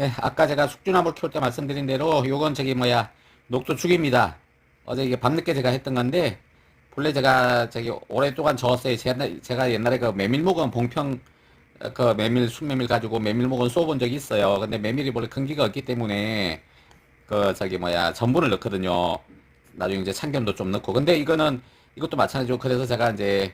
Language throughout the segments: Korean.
네, 아까 제가 숙주나물 키울 때 말씀드린 대로 요건 저기 뭐야 녹두 죽입니다. 어제 이게 밤늦게 제가 했던 건데 본래 제가 저기 오랫동안 저었어요. 제가, 옛날에 그 메밀묵은 봉평 어, 그 메밀 순메밀 가지고 메밀묵은 쏘본 적이 있어요. 근데 메밀이 원래 근기가 없기 때문에 그 저기 뭐야 전분을 넣거든요. 나중에 이제 참견도 좀 넣고. 근데 이거는 이것도 마찬가지고 그래서 제가 이제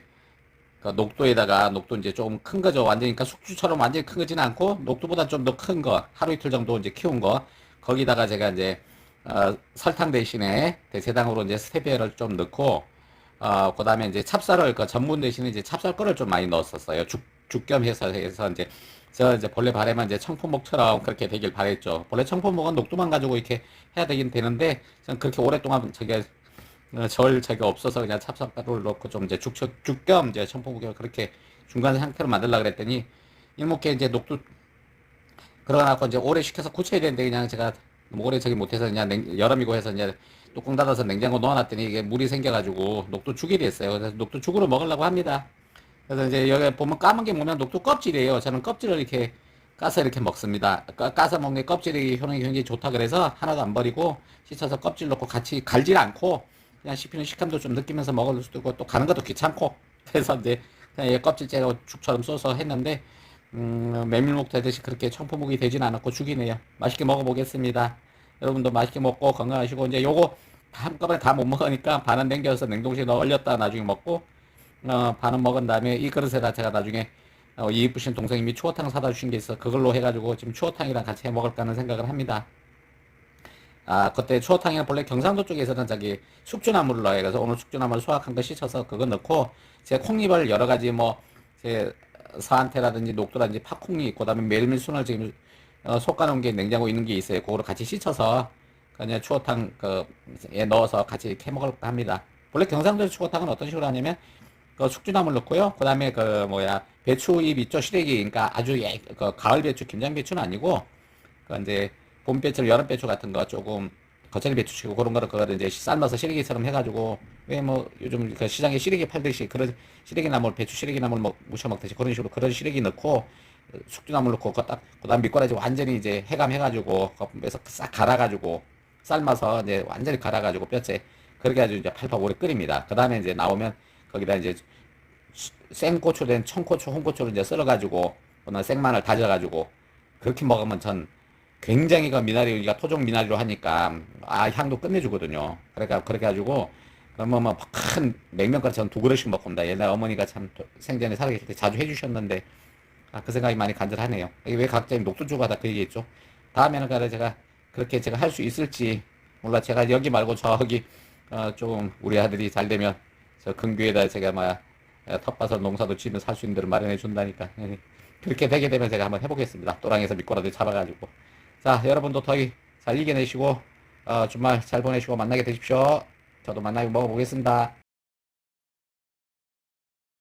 그 녹두에다가 녹두 이제 조금 큰 거죠. 완전히 그러니까 숙주처럼 완전히 큰 거지는 않고 녹두보다 좀 더 큰 거, 하루 이틀 정도 이제 키운 거. 거기다가 제가 이제 어, 설탕 대신에 대체당으로 이제 스테비아를 좀 넣고 어, 그다음에 이제 찹쌀을 그 전분 대신에 이제 찹쌀 거를 좀 많이 넣었었어요. 죽 죽겸 해서 해서 이제 저 이제 본래 바래만 이제 청포묵처럼 그렇게 되길 바랬죠. 본래 청포묵은 녹두만 가지고 이렇게 해야 되긴 되는데 저는 그렇게 오랫동안 저게 어, 절 저게 없어서 그냥 찹쌀가루를 넣고 좀 이제 죽 죽겸 이제 청포묵을 그렇게 중간 상태로 만들라 그랬더니 일목게 이제 녹두 그러고 이제 오래 식혀서 굳혀야 되는데 그냥 제가 오래 저기 못해서 그냥 냉, 여름이고 해서 이제 뚜껑 닫아서 냉장고 넣어놨더니 이게 물이 생겨가지고 녹두 죽이 됐어요. 그래서 녹두 죽으로 먹으려고 합니다. 그래서 이제 여기 보면 까만 게 뭐냐면 녹두 껍질이에요. 저는 껍질을 이렇게 까서 이렇게 먹습니다. 까, 까서 먹는 게 껍질이 효능이 굉장히 좋다 그래서 하나도 안 버리고 씻어서 껍질 넣고 같이 갈질 않고 그냥 씹히는 식감도 좀 느끼면서 먹을 수도 있고 또 가는 것도 귀찮고 그래서 이제 그냥 얘 껍질 째로 죽처럼 써서 했는데 음, 메밀묵 되듯이 그렇게 청포묵이 되진 않았고 죽이네요. 맛있게 먹어보겠습니다. 여러분도 맛있게 먹고 건강하시고 이제 요거 다 한꺼번에 다 못 먹으니까 반은 남겨서 냉동실에 넣어 얼렸다 나중에 먹고 어, 반은 먹은 다음에 이 그릇에다 제가 나중에 어, 이 이쁘신 동생님이 추어탕 사다 주신 게 있어 그걸로 해가지고 지금 추어탕이랑 같이 해 먹을까 하는 생각을 합니다. 아, 그때 추어탕에는 본래 경상도 쪽에서는 저기 숙주나물을 넣어요. 그래서 오늘 숙주나물 수확한 거 씻어서 그거 넣고 제 콩잎을 여러 가지 뭐 제 사한테라든지 녹두라든지 팥콩잎 그 다음에 메밀순을 지금 어, 솎아놓은 게 냉장고에 있는 게 있어요. 그거를 같이 씻어서 그냥 추어탕 그에 넣어서 같이 해 먹을까 합니다. 원래 경상도 추어탕은 어떤 식으로 하냐면 그 숙주나물 넣고요. 그다음에 그 뭐야 배추잎 있죠 시래기 그러니까 아주 예, 그 가을 배추 김장 배추는 아니고 그 이제 봄 배추 여름 배추 같은 거 조금 거천이 배추 치고 그런 거를 그거를 이제 삶아서 시래기처럼 해가지고 왜 뭐 요즘 그 시장에 시래기 팔듯이 그런 시래기 나물 배추 시래기 나물 먹 무쳐 먹듯이 그런 식으로 그런 시래기 넣고 숙주나물 넣고 그딱 그다음 밑꼬라지 완전히 이제 해감해가지고 거품에서 싹 갈아가지고 삶아서 이제 완전히 갈아가지고 뼈째 그렇게 해가지고 이제 팔팔 오래 끓입니다. 그 다음에 이제 나오면 거기다 이제 생고추 된 청고추, 홍고추를 이제 썰어가지고 그다음 생마늘 다져가지고 그렇게 먹으면 전 굉장히 그 미나리 우리가 토종 미나리로 하니까 아 향도 끝내주거든요. 그러니까 그렇게 해가지고 그러면 뭐큰 냉면까지 저는 두 그릇씩 먹고 옵니다. 옛날 어머니가 참 생전에 살아계실 때 자주 해주셨는데 아, 그 생각이 많이 간절하네요. 왜 각자의 녹두주가 다 그 얘기했죠? 다음에는 그래 제가 그렇게 제가 할 수 있을지 몰라 제가 여기 말고 저기 어, 좀 우리 아들이 잘 되면 저 근교에다 제가 막 텃밭을 농사도 지으면 살수 있는 데를 마련해 준다니까 예. 그렇게 되게 되면 제가 한번 해보겠습니다. 또랑에서 미꾸라지 잡아가지고 자 여러분도 더위 잘 이겨내시고 어, 주말 잘 보내시고 만나게 되십시오. 저도 만나게 먹어보겠습니다.